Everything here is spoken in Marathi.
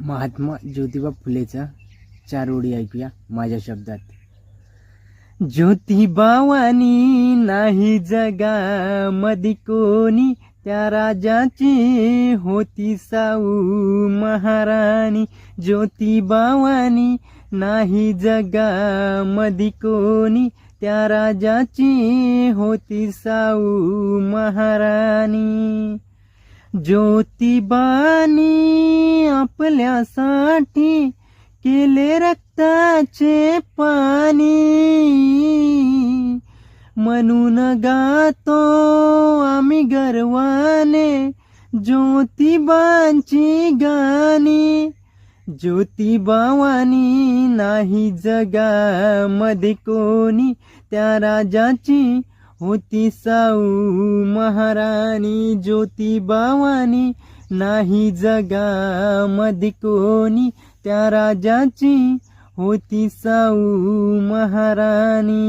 महात्मा ज्योतिबा फुलेचा चार ओळी ऐकूया माझ्या शब्दात. ज्योतिबावानी नाही जगा मधी कोणी त्या राजाची होती साऊ महाराणी. ज्योतिबावानी नाही जगा मधी कोणी त्या राजाची होती साऊ महाराणी. ज्योतिबानी आपल्यासाठी केले रक्ताचे पाणी. म्हणून गातो आम्ही गर्वाने ज्योतिबांची गाणी. ज्योतिबावानी नाही जगामध्ये कोणी त्या राजाची होती साऊ महाराणी. ज्योतिबावानी नाही जगामध्ये कोणी त्या राजाची होती साऊ महाराणी.